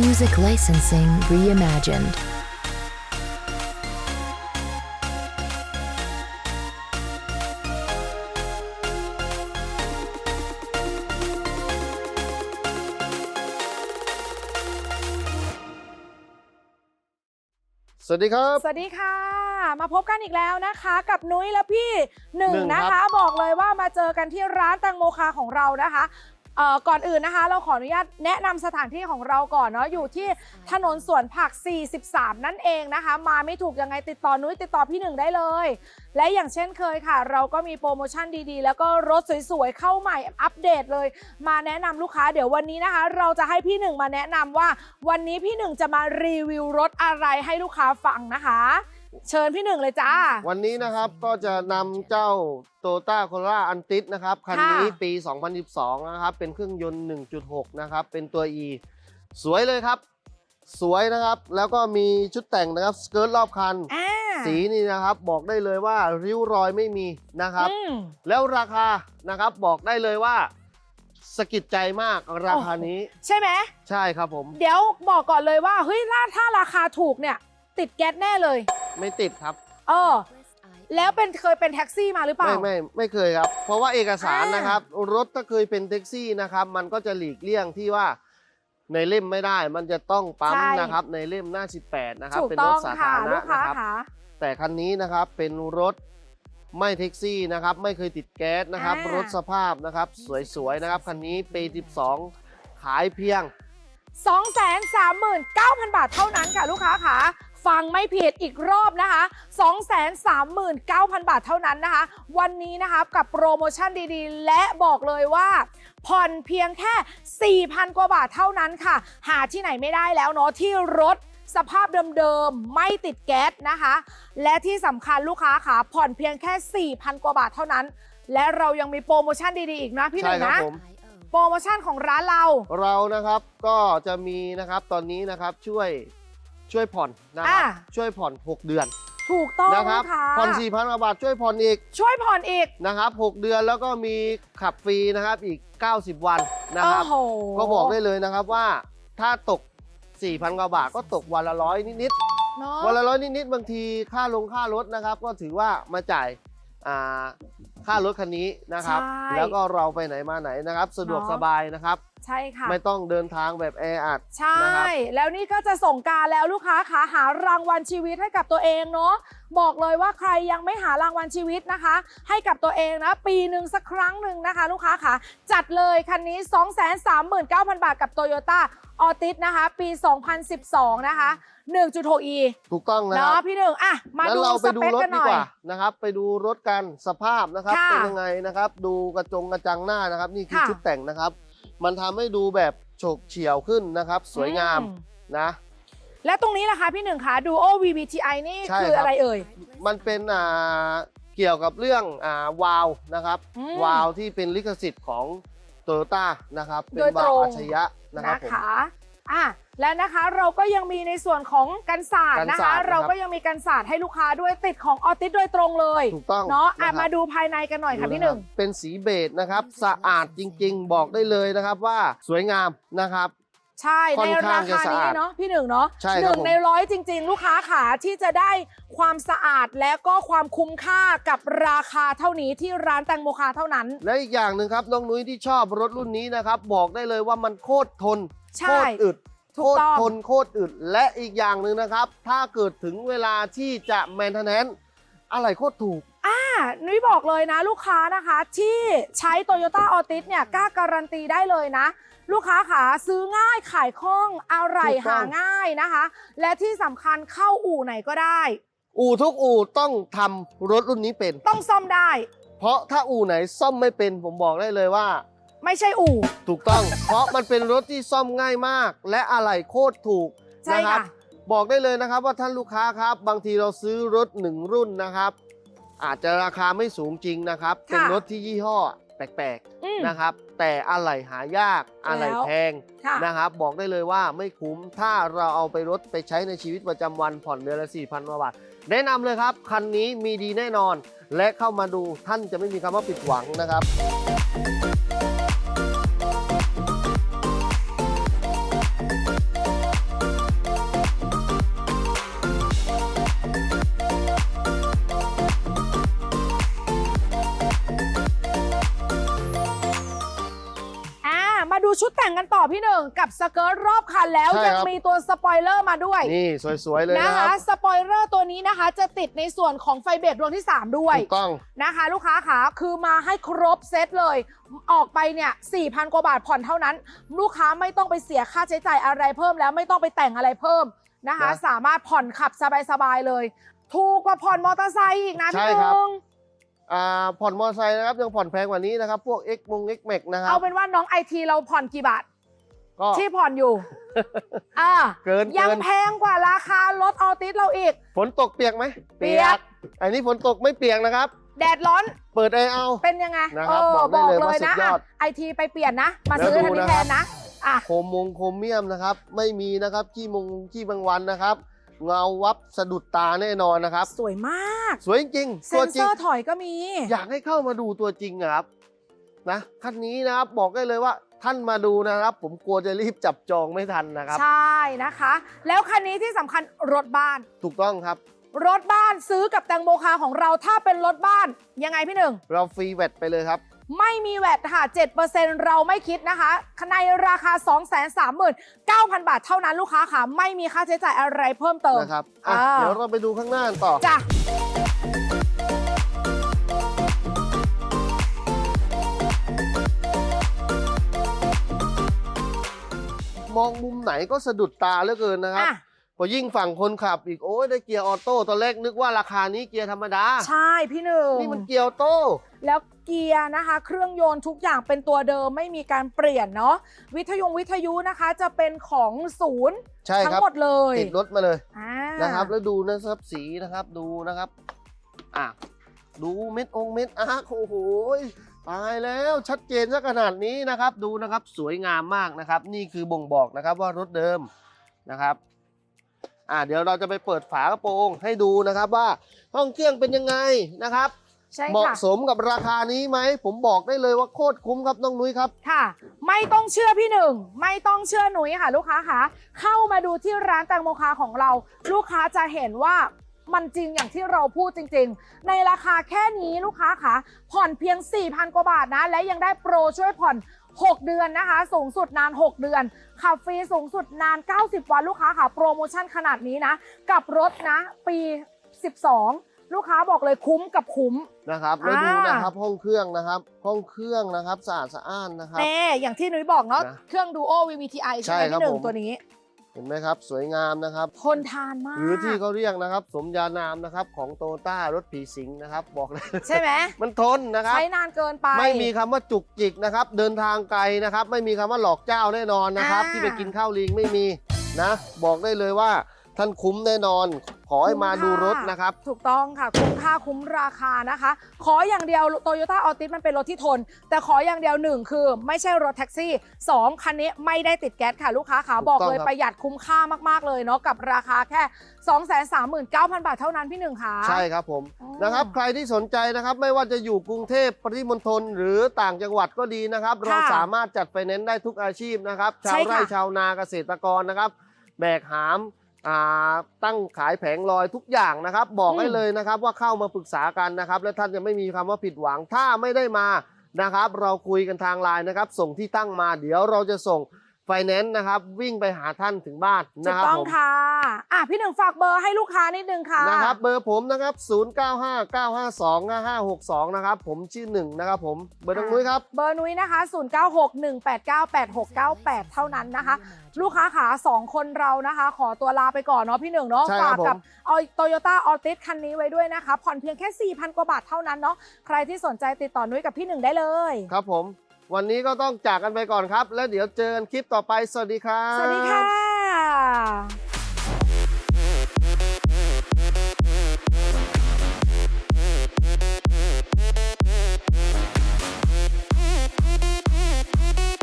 Music licensing reimagined. สวัสดีครับสวัสดีค่ะ มาพบกันอีกแล้วนะคะกับนุ้ยและพี่หนึ่งหนึ่งนะครัคะ บบอกเลยว่ามาเจอกันที่ร้านแตงโมคาของเรานะคะเอ่อ ก่อนอื่นนะคะ เราขออนุญาตแนะนำสถานที่ของเราก่อนเนาะอยู่ที่ถนนสวนผัก 43 นั่นเองนะคะ มาไม่ถูกยังไงติดต่อนุ้ยติดต่อพี่หนึ่งได้เลย และอย่างเช่นเคยค่ะ เราก็มีโปรโมชั่นดีๆ แล้วก็รถสวยๆ เข้าใหม่อัปเดตเลย มาแนะนำลูกค้าเดี๋ยววันนี้นะคะ เราจะให้พี่หนึ่งมาแนะนำว่า วันนี้พี่หนึ่งจะมารีวิวรถอะไรให้ลูกค้าฟังนะคะ เชิญพี่หนึ่งเลยจ้า วันนี้นะครับก็จะนำเจ้า t o ต้าโค r ่าอันติสนะครับ คันนี้ค่ะปี 2012 นะครับ เป็นเครื่องยนต์ 1.6 นะครับ เป็นตัว E สวยเลยครับ สวยนะครับ แล้วก็มีชุดแต่งนะครับ สเกิร์ตรอบคันอ่าสีนี่นะครับ บอกได้เลยว่าริ้วรอยไม่มีนะครับอืมแล้วราคานะครับบอกได้เลยว่าสะกิดใจมากราคานี้ ใช่ไหมใช่ครับผม เดี๋ยวบอกก่อนเลยว่าเฮ้ยถ้าถ้าราคาถูกเนี่ย ติดแก๊สแน่เลย ไม่ติดครับ เออ แล้วเป็นเคยเป็นแท็กซี่มาหรือเปล่า ไม่ไม่ไม่เคยครับ เพราะว่าเอกสารอ่านนะครับ รถถ้าเคยเป็นแท็กซี่นะครับ มันก็จะหลีกเลี่ยงที่ว่าในเล่มไม่ได้ มันจะต้องปั๊มใช่ นะครับ ในเล่มหน้า 18 นะครับ ถูกเป็นต้รอถงสาค่ะธารลูณะกค้านะครับ ค่ะ แต่คันนี้นะครับเป็นรถไม่แท็กซี่นะครับ ไม่เคยติดแก๊สนะครับ อ่ารถสภาพนะครับ สวยๆนะครับ คันนี้ปี12 ขายเพียง 239,000 บาทเท่านั้นค่ะลูกค้าค่ะ ฟังไม่ผิดอีกรอบนะคะ 239,000 บาทเท่านั้นนะคะ วันนี้นะคะกับโปรโมชั่นดีๆ และบอกเลยว่า ผ่อนเพียงแค่ 4,000 กว่าบาทเท่านั้นค่ะ หาที่ไหนไม่ได้แล้วเนาะที่รถสภาพเดิมๆ ไม่ติดแก๊สนะคะ และที่สำคัญลูกค้าค่ะผ่อนเพียงแค่ 4,000 กว่าบาทเท่านั้น และเรายังมีโปรโมชั่นดีๆ อีกนะพี่หใช่นึ่งครับนะผมโปรโมชั่นของร้านเรา เรานะครับก็จะมีนะครับตอนนี้นะครับช่วย ช่วยผ่อนนะครับ อ่าช่วยผ่อน 6 เดือนถูกต้องนะครับค่ะผ่อน4,000กว่าบาทช่วยผ่อนอีกช่วยผ่อนอีกนะครับ6เดือนแล้วก็มีขับฟรีนะครับอีก 90 วันนะครับ โอ้โหก็บอกได้เลยนะครับว่าถ้าตก 4,000กว่าบาทก็ตกวันละร้อยนิดเนาะๆวันละร้อยนิดๆบางทีค่าลงค่ารถนะครับ ก็ถือว่ามาจ่ายอ่าค่ารถคันนี้นะครับใช่แล้วก็เราไปไหนมาไหนนะครับ สะดวกเนาะสบายนะครับ ใช่ค่ะ ไม่ต้องเดินทางแบบแออัดใช่นะครับแล้วนี่ก็จะส่งกรารแล้วลูกค้าขาหารางวัลชีวิตให้กับตัวเองเนาะบอกเลยว่าใครยังไม่หารางวัลชีวิตนะคะ ให้กับตัวเองนะ ปีหนึ่งสักครั้งหนึ่งนะคะ ลูกค้าขาจัดเลยคันนี้ 239,000 บาทกับ Toyota a l t i s นะคะ ปี 2012 นะคะ 1.6e ถูกต้องนะคเนาะรับพี่หนึ่งอะ มาแล้วดูเราสไปดูเปครถกันหดีน่อกยว่านะครับ ไปดูรถกันสภาพนะครับค่ะเป็นยังไงนะครับ ดูกระจงกระจังหน้านะครับ นี่คือค่ะชุดแต่งนะครับ มันทำให้ดูแบบโฉกเฉี่ยวขึ้นนะครับ สวยงามอืนะ และตรงนี้ล่ะคะพี่หนึ่งคะ Duo VVTi นี่ใช่คือครับอะไรเอ่ย มันเป็นอ่าเกี่ยวกับเรื่องอ่าวาล์วนะครับอืมวาล์วที่เป็นลิขสิทธิ์ของโตโยต้านะครับ เป็นโดยวาตล์รวงอัจฉริยะนะครับผมนะคะ อะและนะคะเราก็ยังมีในส่วนของกันศาสตร์กันนะศาคะสตร์นะครับเราก็ยังมีกันศาสตร์ให้ลูกค้าด้วยติดของออติสโดยตรงเลยถูกต้องเนาะอะครับ มาดูภายในกันหน่อยค่ะพี่หนึ่ง เป็นสีเบจนะครับสะอาดจริงๆ บอกได้เลยนะครับว่าสวยงามนะครับ ใช่ค่ในอนข้ารางจะคาสะนี้อาดเนาะพี่หนึ่งเนาะใช่หครับนึ่งผม ในร้อยจริง ๆ ลูกค้าขาที่จะได้ความสะอาดและก็ความคุ้มค่ากับราคาเท่านี้ที่ร้านแตงโมคาเท่านั้น และอีกอย่างหนึ่งครับน้องนุ้ยที่ชอบรถรุ่นนี้นะครับ บอกได้เลยว่ามันโคตรทนใช่ โคตรอึดถูโคกตรต้องทนโคตรอึดและอีกอย่างหนึ่งนะครับ ถ้าเกิดถึงเวลาที่จะแมนเทนแนนอะไรโคตรถูกอ่านุ้ยบอกเลยนะลูกค้านะคะที่ใช้ Toyota a l t i s เนี่ยกล้าการันตีได้เลยนะ ลูกค้าขาซื้อง่ายขายคล่องอะไรถูกต้หาองง่ายนะคะ และที่สำคัญเข้าอู่ไหนก็ได้ อู่ทุกอู่ต้องทำรถรุ่นนี้เป็น ต้องซ่อมได้ เพราะถ้าอู่ไหนซ่อมไม่เป็นผมบอกได้เลยว่า ไม่ใช่อู่ ถูกต้อง เพราะมันเป็นรถที่ซ่อมง่ายมาก และอะไหล่โคตรถูกใช่นะครัค่ะบอกได้เลยนะครับว่าท่านลูกค้าครับ บางทีเราซื้อรถหนึ่งรุ่นนะครับ อาจจะราคาไม่สูงจริงนะครับเป็นรถที่ยี่ห้อแปลกอืม ๆนะครับ แต่อะไหล่หายากอะไหล่แล้ว แพงค่ะ นะครับ บอกได้เลยว่าไม่คุ้มถ้าเราเอาไปรถไปใช้ในชีวิตประจำวันผ่อนเดือนละ4,000กว่าบาทแนะนำเลยครับ คันนี้มีดีแน่นอน และเข้ามาดูท่านจะไม่มีคำว่าผิดหวังนะครับ งกันต่อพี่หนึ่งกับสเกิร์ตรอบคันแล้ว ใช่ยังครับมีตัวสปอยเลอร์มาด้วยนี่สวยๆเลยนะนะคคะรับสปอยเลอร์ตัวนี้นะคะ จะติดในส่วนของไฟเบรกดวงที่ 3 ด้วยถูกต้อง นะคะ ลูกค้าขาคือมาให้ครบเซตเลย ออกไปเนี่ย4,000 กว่าบาทผ่อนเท่านั้น ลูกค้าไม่ต้องไปเสียค่าใช้จ่ายอะไรเพิ่มแล้วไม่ต้องไปแต่งอะไรเพิ่มนะคะ นะสามารถผ่อนขับสบายๆเลย ถูกกว่าผ่อนมอเตอร์ไซค์อีกนะใช่พี่หครับ นึ่ง อ่าผ่อนมอเตอร์ไซค์นะครับยังผ่อนแพงกว่านี้นะครับ พวก X มง X Max นะครัเอาบเป็นว่าน้องไอทีเราผ่อนกี่บาท ก็ ที่ผ่อนอยู่ อ่าเกินยังเกินแพงกว่าราคารถออติสเราอีก ฝนตกเปียกไหมเปียก อันนี้ฝนตกไม่เปียกนะครับ แดดร้อนเปิดไอเอา เป็นยังไงนะครับเออบอกได้เลยว่าสุนะดยอดไอทีไปเปลี่ยนนะ มาแล้วซื้อดูทันทีนะแทครับ นนะ อะ โคมมงโคมเมียมนะครับ ไม่มีนะครับขี้มงขี้บางวันนะครับ เงาวับสะดุดตาแน่นอนนะครับ สวยมาก สวยจริงเซตัวนจเซริง อร์ถอยก็มี อยากให้เข้ามาดูตัวจริงอะครับนะคันนี้นะครับบอกได้เลยว่าท่านมาดูนะครับ ผมกลัวจะรีบจับจองไม่ทันนะครับ ใช่นะคะ แล้วคันนี้ที่สำคัญรถบ้าน ถูกต้องครับ รถบ้านซื้อกับแตงโมคาของเราถ้าเป็นรถบ้านยังไงพี่หนึ่ง เราฟรีแวตไปเลยครับ ไม่มีแวดค่ะ 7%เราไม่คิดนะคะในราคา 239,000 บาทเท่านั้นลูกค้าค่ะ ไม่มีค่าใช้จ่ายอะไรเพิ่มเติมนะครับอะอ่าเดี๋ยวเราไปดูข้างหน้ากันต่อ จ้ะมองมุมไหนก็สะดุดตาเหลือเกินนะครับ อะ พอยิ่งฝั่งคนขับอีกโอ้ยได้เกียร์ออโต้ตอนแรกนึกว่าราคานี้เกียร์ธรรมดา ใช่พี่หนึ่งนี่มันเกียร์ออโต้แล้วเกียร์นะคะ เครื่องยนต์ทุกอย่างเป็นตัวเดิมไม่มีการเปลี่ยนเนาะวิทยุวิทยุนะคะจะเป็นของศูนย์ใช่ทั้ครังบหมดเลยติดรถมาเลยอ่านะครับ แล้วดูนะครับสีนะครับดูนะครับอะดูเม็ดองค์เม็ดอาร์คโอ้โหตายแล้วชัดเจนซะขนาดนี้นะครับ ดูนะครับสวยงามมากนะครับ นี่คือบ่งบอกนะครับว่ารถเดิมนะครับ อ่าเดี๋ยวเราจะไปเปิดฝากระโปรงให้ดูนะครับว่าห้องเครื่องเป็นยังไงนะครับ ใช่เหมาะค่ะ สมกับราคานี้ไหม ผมบอกได้เลยว่าโคตรคุ้มครับน้องนุ้ยครับ ค่ะ ไม่ต้องเชื่อพี่หนึ่ง ไม่ต้องเชื่อหนุ่ยค่ะ ลูกค้าคะเข้ามาดูที่ร้านแตงโมคาของเรา ลูกค้าจะเห็นว่ามันจริงอย่างที่เราพูดจริง ๆ ในราคาแค่นี้ลูกค้าคะผ่อนเพียง 4,000 กว่าบาทนะ และยังได้โปรช่วยผ่อน 6 เดือนนะคะ สูงสุดนาน 6 เดือน ขับฟรีสูงสุดนาน 90 วันลูกค้าค่ะ โปรโมชั่นขนาดนี้นะ กับรถนะ ปี 12 ลูกค้าบอกเลยคุ้มกับคุ้มนะครับแล้วดูอ่านนะครับห้องเครื่องนะครับ ห้องเครื่องนะครับสะอาดสะอ้านนะครับแน่อย่างที่นุ้ยบอกเนาะนะเครื่อง Duo VVTi ใช่ไหมใช่ครับพี่หนึ่งผมตัวนี้ เห็นไหมครับ สวยงามนะครับ ทนทานมาก หรือที่เขาเรียกนะครับ สมญานามนะครับของโตต้ารถผีสิงนะครับ บอกเลยใช่ไหม มันทนนะครับ ใช้นานเกินไป ไม่มีคำว่าจุกจิกนะครับ เดินทางไกลนะครับ ไม่มีคำว่าหลอกเจ้าแน่นอนนะครับอ่าที่ไปกินข้าวลิงไม่มีนะ บอกได้เลยว่าท่านคุ้มแน่นอน ขอให้มาดูรถนะครับ ถูกต้องค่ะ คุ้มค่าคุ้มราคานะคะ ขออย่างเดียวโตโยต้าออติสมันเป็นรถที่ทน แต่ขออย่างเดียวหนึ่งคือ ไม่ใช่รถแท็กซี่สองคันนี้ไม่ได้ติดแก๊สค่ะลูกค้าขาถูกบอกต้องเลยครับประหยัดคุ้มค่ามากๆเลยเนาะกับราคาแค่ 239,000 บาทเท่านั้นพี่หนึ่งค่ะ ใช่ครับผมอ๋อนะครับใครที่สนใจนะครับไม่ว่าจะอยู่กรุงเทพปริมณฑลหรือต่างจังหวัดก็ดีนะครับ เราสามารถจัดไฟแนนซ์ได้ทุกอาชีพนะครับชาวไร่ชาวนาเกษตรกรนะครับ แบกหามอ่า ตั้งขายแผงลอยทุกอย่างนะครับ บอกให้เลยนะครับว่าเข้ามาปรึกษากันนะครับ และท่านจะไม่มีคำว่าผิดหวังถ้าไม่ได้มานะครับ เราคุยกันทางไลน์นะครับ ส่งที่ตั้งมาเดี๋ยวเราจะส่ง ไฟแนนซ์นะครับวิ่งไปหาท่านถึงบ้านถูนะกครับต้องผมค่ะ อะ พี่หนึ่งฝากเบอร์ให้ลูกค้านิดนึงค่ะนะครับเบอร์ผมนะครับ 0959525562 นะครับผมชื่อหนึ่งนะครับผมเบอร์น้องนุ้ยครับ เบอร์นุ้ยนะคะ 0961898698 เท่านั้นนะคะ ลูกค้าขาสองคนเรานะคะ ขอตัวลาไปก่อนเนาะพี่หนึ่งเนาะใช่ครัฝาบกกับผม เอาโตโยต้าออติสคันนี้ไว้ด้วยนะคะ ผ่อนเพียงแค่ 4,000 กว่าบาทเท่านั้นเนาะใครที่สนใจติดต่อนุ้ยกับพี่หนึ่งได้เลย ครับผม วันนี้ก็ต้องจากกันไปก่อนครับ แล้วเดี๋ยวเจอกันคลิปต่อไป สวัสดีครับ สวัสดีค่ะ